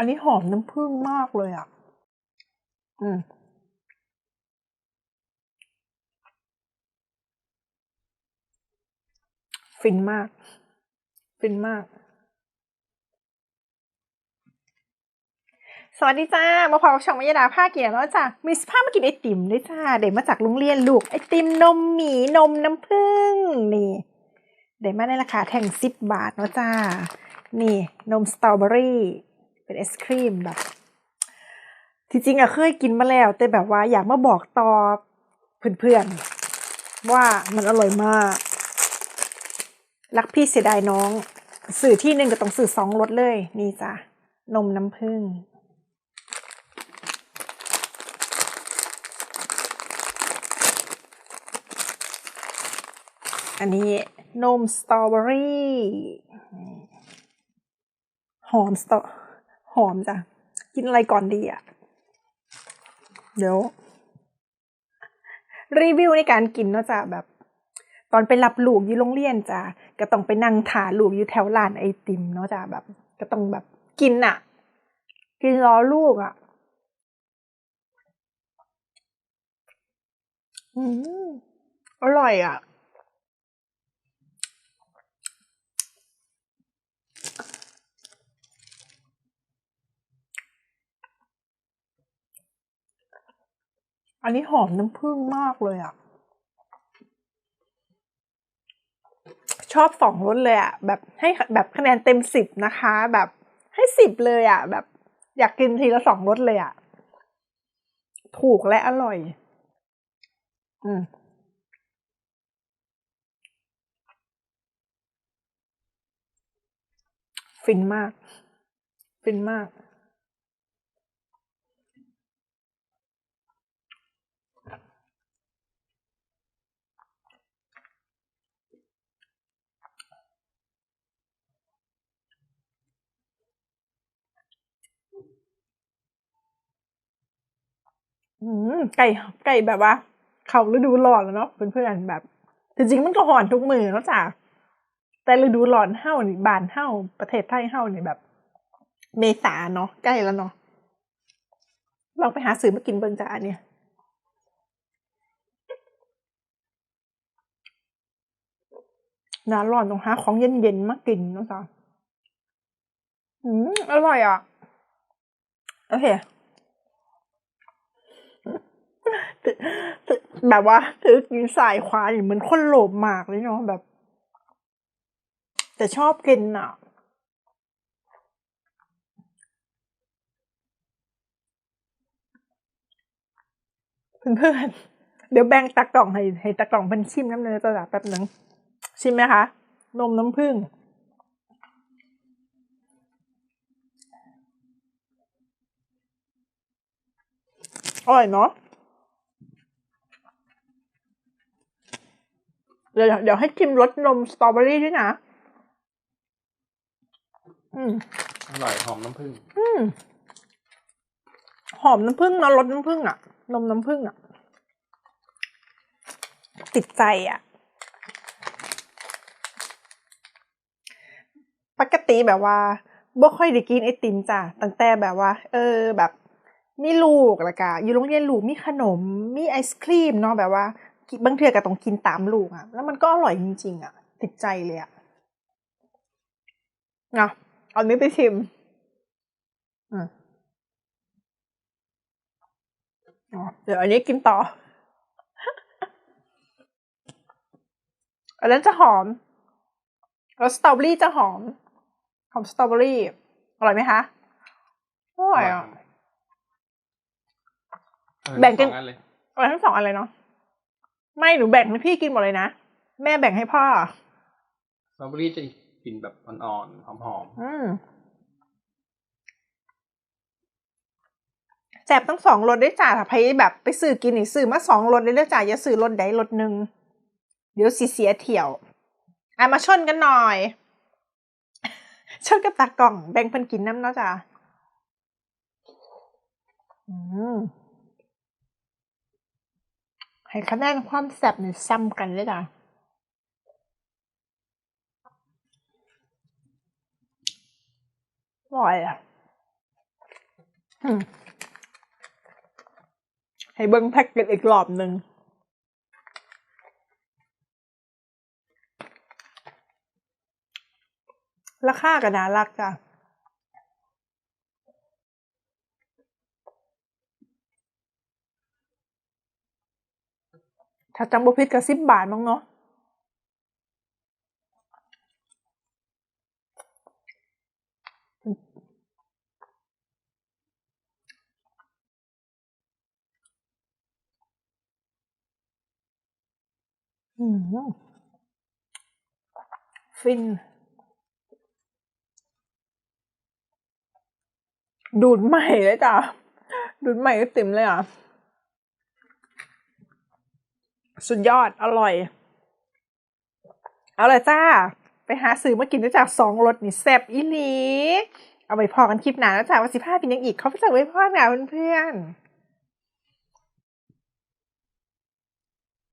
อันนี้หอมน้ำผึ้งมากเลยอะ อืมฟินมาก ฟินมาก สวัสดีจ้า มาพบกับช่องมยดาภาเกียรติแล้วจ้ะมีสภาพมากินไอติมด้วยจ้า เด็กมาจากโรงเรียนลูก ไอติมนมหมีนมน้ำผึ้งนี่ เด็กมาในราคาแท่งสิบบาทเนาะจ้า นี่นมสตรอเบอรี่ เป็นไอศครีมแบบที่จริงอะเคยกินมาแล้ว แต่แบบว่าอยากมาบอกต่อเพื่อนๆ ว่ามันอร่อยมาก รักพี่เสียดายน้อง สื่อที่หนึ่งก็ต้องสื่อสองรสเลย นี่จ้ะ นมน้ำผึ้งอันนี้นมสตรอเบอรี่หอมสตรอ หอมจ้ะ กินอะไรก่อนดีอะ เดี๋ยว รีวิวในการกินเนาะจ้ะแบบ ตอนไปรับลูกอยู่โรงเรียนจ้ะก็ต้องไปนั่งถ่าลูกอยู่แถวร้านไอติมเนาะจ้ะแบบ ก็ต้องแบบกินอะ กินรอลูกอะอืมอร่อยอะ อันนี้หอมน้ำผึ้งมากเลยอะ ชอบสองรสเลยอะ แบบให้แบบคะแนนเต็มสิบนะคะ แบบให้สิบเลยอะ แบบ อยากกินทีละสองรสเลยอะ ถูกและอร่อย อืมฟินมาก ฟินมาก อืมไก่ไก่แบบว่า เขาฤดูร้อนแล้วเนาะเพื่อนๆแบบจริงๆมันก็หอนทุกมือเนาะจ้ะแต่ฤดูร้อนเฮ้านี่บานเฮ้าประเทศไทยเฮ้านี่แบบ เมษาเนาะใกล้แล้วเนาะลองไปหาซื้อมากินเบิ่งจ้านเนี่ยหน้าร้อนต้องหาของเย็นๆมากินเนาะจ้ะอืมอร่อยอะ โอเค แบบว่าถือกินสายขวาอย่างเหมือนคนโลภมากเลยเนาะแบบ แต่ชอบกินอะ เพื่อนๆ เดี๋ยวแบ่งตะกล่องให้ให้ตะกล่องเป็นชิมน้ำเนยจะแบบแป๊บหนึ่งชิมไหมคะ นมน้ำผึ้งอร่อยเนาะ เดี๋ยวเดี๋ยวให้ชิมรสนมสตรอเบอรี่ด้วยนะ อืมอร่อยหอมน้ำผึ้งอืมหอมน้ำผึ้งนะรสน้ำผึ้งอะนมน้ำผึ้งอะติดใจอะปกติแบบว่าบ่ค่อยได้กินไอติมจ้ะตั้งแต่แบบว่า เออแบบมีลูกแล้วก็อยู่โรงเรียนลูกมีขนม มีไอศครีมเนาะแบบว่า บางเทื่อก็ต้องกินตามลูกอะแล้วมันก็อร่อยจริง ๆอะติดใจเลยอะเนาะเอานี้ไปชิมอืมอ๋อเดี๋ยวอันนี้กินต่อ อันนั้นจะหอม แล้วสตรอเบอรี่จะหอม หอมสตรอเบอรี่ อร่อยไหมคะ อร่อยอะเออแบ่งกันสออันเลยอร่อยทั้งสองอันเลยเนาะ ไม่หนูแบ่งให้พี่กินหมดเลยนะ แม่แบ่งให้พ่อสตรอเบอรี่จะกลิ่นแบบอ่อนๆหอมอืมแจบทั้งสองรสได้จ้าถ้าใครแบบไปซื้อกินนี่ซื้อมาสองรสได้เลยจ้าอย่าซื้อรสใดรสหนึ่งเดี๋ยวสิเสียเที่ยวอะมาชนกันหน่อยชนกับตากล่องแบ่งเพิ่นกินน้ำเนาะจ้าอืม ให้คะแนนความแซ่บเนี่ยซ้ำกันเลยจ้ะอร่อยอะให้เบิ้งแพ็กเกจอีกรอบหนึ่งราคาก็น่ารักจ้ะ ถ้าจำบ่ผิดก็สิบบาทมั้งเนาะอืมฟิน ดูดใหม่เลยจ้ะ ดูดใหม่ก็ติ่มเลยอะ สุดยอดอร่อย เอาเลยจ้า ไปหาซื้อมากินได้จากสองรสนี่แซ่บอีหลี เอาไปพอกันคลิปหนาแล้วจ้าว่าสิพาเป็นยังอีกเขาไปจากไว้พ่อหนาเพื่อนๆ